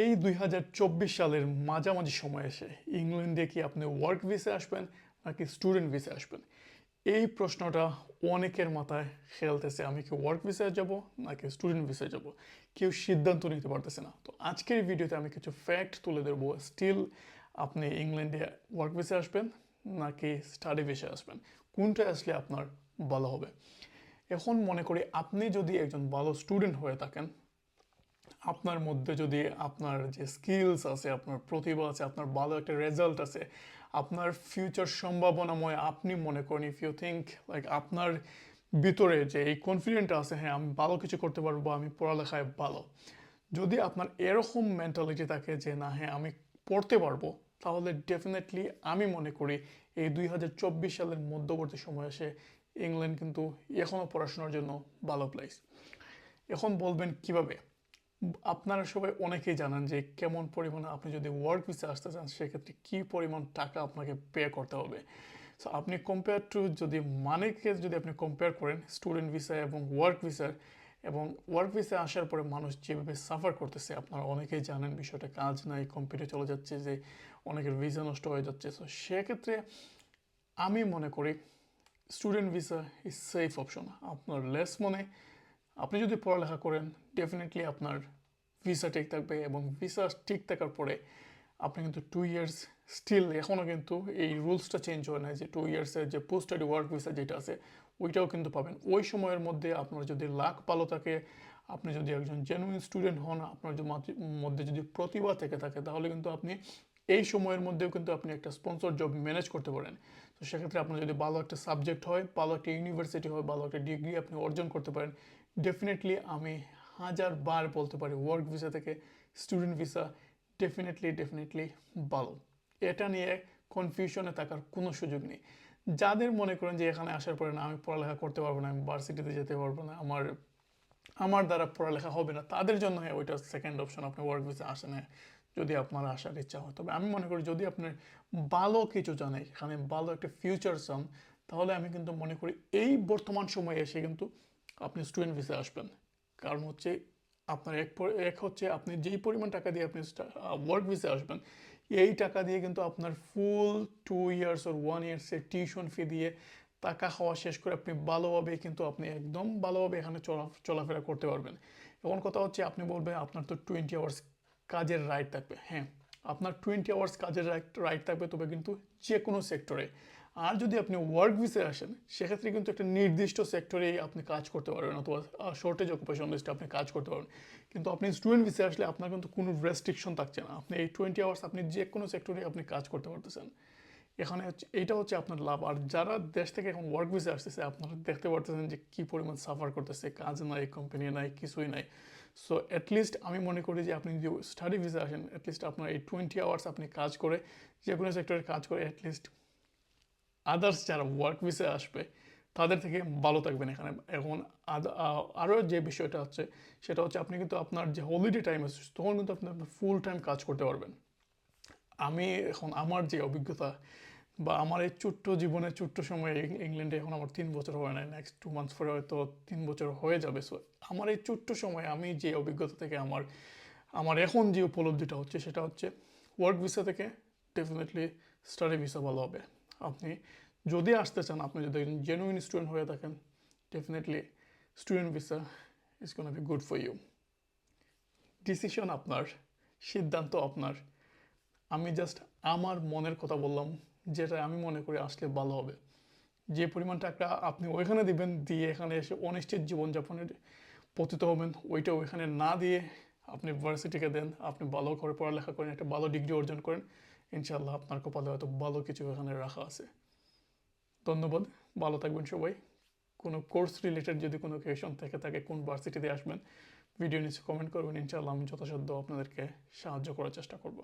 এই দুই হাজার চব্বিশ সালের মাঝামাঝি সময় এসে ইংল্যান্ডে কি আপনি ওয়ার্ক ভিসে আসবেন নাকি স্টুডেন্ট ভিসে আসবেন? এই প্রশ্নটা অনেকের মাথায় খেলতেছে, আমি কি ওয়ার্ক ভিসায় যাব নাকি স্টুডেন্ট ভিসায় যাব? কেউ সিদ্ধান্ত নিতে পারতেছে না। তো আজকের ভিডিওতে আমি কিছু ফ্যাক্ট তুলে ধরবো। স্টিল আপনি ইংল্যান্ডে ওয়ার্ক ভিসে আসবেন নাকি স্টাডি ভিসে আসবেন? কোনটা আসলে আপনার ভালো হবে? এখন মনে করি আপনি যদি একজন ভালো স্টুডেন্ট হয়ে থাকেন আপনার মধ্যে যদি আপনার যে স্কিলস আছে, আপনার প্রতিভা আছে, আপনার ভালো একটা রেজাল্ট আছে, আপনার ফিউচার সম্ভাবনাময় আপনি মনে করেন ইফ ইউ থিঙ্ক লাইক আপনার ভিতরে যে এই কনফিডেন্ট আছে হ্যাঁ আমি ভালো কিছু করতে পারব, আমি পড়ালেখায় ভালো। যদি আপনার এরকম মেন্টালিটি থাকে যে, না হ্যাঁ আমি পড়তে পারব, তাহলে ডেফিনেটলি আমি মনে করি এই দুই হাজার চব্বিশ সালের মধ্যবর্তী সময় এসে ইংল্যান্ড কিন্তু এখনও পড়াশোনার জন্য ভালো প্লেস এখন বলবেন কীভাবে? আপনারা সবাই অনেকেই জানেন যে কেমন পরিমাণে আপনি যদি ওয়ার্ক ভিসা আসতে চান, সেক্ষেত্রে কী পরিমাণ টাকা আপনাকে পে করতে হবে? সো আপনি কম্পেয়ার টু যদি মানেকে যদি আপনি কম্পেয়ার করেন স্টুডেন্ট ভিসা এবং ওয়ার্ক ভিসার এবং ওয়ার্ক ভিসে আসার পরে মানুষ যেভাবে সাফার করতেছে, আপনারা অনেকেই জানেন বিষয়টা, কাজ নাই কম্পিউটার চলে যাচ্ছে, যে অনেকের ভিসা নষ্ট হয়ে যাচ্ছে। সো সেক্ষেত্রে আমি মনে করি student visa is safe option আপনার লেস মনে আপনি যদি পড়ালেখা করেন ডেফিনেটলি আপনার ভিসা ঠিক থাকবে এবং ভিসা ঠিক থাকার পরে আপনি কিন্তু টু ইয়ার্স স্টিল এখনও কিন্তু এই রুলসটা চেঞ্জ হয় না যে টু ইয়ার্সের যে পোস্ট স্টাডি ওয়ার্ক ভিসা যেটা আছে, ওইটাও কিন্তু পাবেন। ওই সময়ের মধ্যে আপনার যদি লাখ ভালো থাকে, আপনি যদি একজন জেনুইন স্টুডেন্ট হন, আপনার মধ্যে যদি প্রতিভা থেকে থাকে, তাহলে কিন্তু আপনি এই সময়ের মধ্যেও কিন্তু আপনি একটা স্পন্সর জব ম্যানেজ করতে পারেন। তো সেক্ষেত্রে আপনার যদি ভালো একটা সাবজেক্ট হয়, ভালো একটা ইউনিভার্সিটি হয়, ভালো একটা ডিগ্রি আপনি অর্জন করতে পারেন ডেফিনেটলি আমি হাজার বার বলতে পারি ওয়ার্ক ভিসা থেকে স্টুডেন্ট ভিসা ডেফিনেটলি ডেফিনেটলি ভালো। এটা নিয়ে কনফিউশনে থাকার কোনো সুযোগ নেই। যাদের মনে করেন যে এখানে আসার পরে না, আমি পড়ালেখা করতে পারব না, আমি ভার্সিটিতে যেতে পারব না, আমার আমার দ্বারা পড়ালেখা হবে না, তাদের জন্য হ্যাঁ ওইটা সেকেন্ড অপশন আপনি ওয়ার্ক ভিসা আসেন হ্যাঁ যদি আপনার আসার ইচ্ছা হয়। তবে আমি মনে করি যদি আপনার ভালো কিছু জানে, এখানে ভালো একটা ফিউচার চান, তাহলে আমি কিন্তু মনে করি এই বর্তমান সময়ে এসে কিন্তু আপনি স্টুডেন্ট ভিসা আসবেন। কারণ হচ্ছে আপনার এক এক হচ্ছে আপনি যেই পরিমাণ টাকা দিয়ে আপনি ওয়ার্ক ভিসা আসবেন, এই টাকা দিয়ে কিন্তু আপনার full two years or one ইয়ার্সের tuition fee দিয়ে টাকা খাওয়া শেষ করে আপনি ভালোভাবে কিন্তু আপনি একদম ভালোভাবে এখানে চলা, চলাফেরা করতে পারবেন। এখন কথা হচ্ছে আপনি বলবেন, আপনার তো টোয়েন্টি আওয়ার্স কাজের রাইট থাকবে। হ্যাঁ আপনার টোয়েন্টি আওয়ার্স কাজের রাইট রাইট থাকবে, তবে কিন্তু যে কোনো সেক্টরে আর যদি আপনি ওয়ার্ক ভিসে আসেন, সেক্ষেত্রে কিন্তু একটা নির্দিষ্ট সেক্টরেই আপনি কাজ করতে পারবেন অথবা শর্টেজ অকুপেশন লিস্টে আপনি কাজ করতে পারবেন। কিন্তু আপনি স্টুডেন্ট ভিসে আসলে আপনার কিন্তু কোনো রেস্ট্রিকশন থাকছে না। আপনি এই টোয়েন্টি আওয়ার্স আপনি যে কোনো সেক্টরে আপনি কাজ করতে পারতেছেন। এখানে হচ্ছে, এইটা হচ্ছে আপনার লাভ। আর যারা দেশ থেকে এখন ওয়ার্ক ভিসে আসতেছে, আপনারা দেখতে পারতেছেন যে কী পরিমাণ সাফার করতেছে, কাজ নাই কোম্পানি নাই, কিছুই নাই। সো অ্যাটলিস্ট আমি মনে করি যে আপনি যদি স্টাডি ভিসে আসেন অ্যাটলিস্ট আপনার এই টোয়েন্টি আওয়ার্স আপনি কাজ করে, যে কোনো সেক্টরে কাজ করে অ্যাটলিস্ট আদার্স যারা ওয়ার্ক ভিসে আসবে, তাদের থেকে ভালো থাকবেন এখানে। এখন আরও যে বিষয়টা হচ্ছে, সেটা হচ্ছে আপনি কিন্তু আপনার যে হলিডে টাইম আছে তখন কিন্তু আপনি ফুল টাইম কাজ করতে পারবেন। আমি এখন আমার যে অভিজ্ঞতা বা আমার এই ছোট্ট জীবনে, ছোট্ট সময়ে ইংল্যান্ডে এখন আমার তিন বছর হয় না নেক্সট টু মান্থস পরে হয়তো তিন বছর হয়ে যাবে। সো আমার এই ছোট্ট সময়ে আমি যে অভিজ্ঞতা থেকে আমার আমার এখন যে উপলব্ধিটা হচ্ছে, সেটা হচ্ছে ওয়ার্ক ভিসা থেকে ডেফিনেটলি স্টাডি ভিসা ভালো হবে। আপনি যদি আসতে চান, আপনি যদি একজন জেনুইন স্টুডেন্ট হয়ে থাকেন definitely student visa is gonna be good for you decision আপনার, সিদ্ধান্ত আপনার। আমি জাস্ট আমার মনের কথা বললাম, যেটা আমি মনে করি আসলে ভালো হবে। যে পরিমাণ টাকা আপনি ওইখানে দিবেন, দিয়ে এখানে এসে অনিশ্চিত জীবনযাপনের পতিত হবেন, ওইটা ওইখানে না দিয়ে আপনি ভার্সিটিকে দেন, আপনি ভালো করে পড়ালেখা করেন, একটা ভালো ডিগ্রি অর্জন করেন ইনশাল্লাহ আপনার কপালে হয়তো ভালো কিছু এখানে রাখা আছে। ধন্যবাদ, ভালো থাকবেন সবাই। কোনো কোর্স রিলেটেড যদি কোনো কোয়েশন থেকে থাকে কোন ভার্সিটিতে আসবেন ভিডিও নিচে কমেন্ট করবেন। ইনশাল্লাহ আমি যথাসাধ্য আপনাদেরকে সাহায্য করার চেষ্টা করব।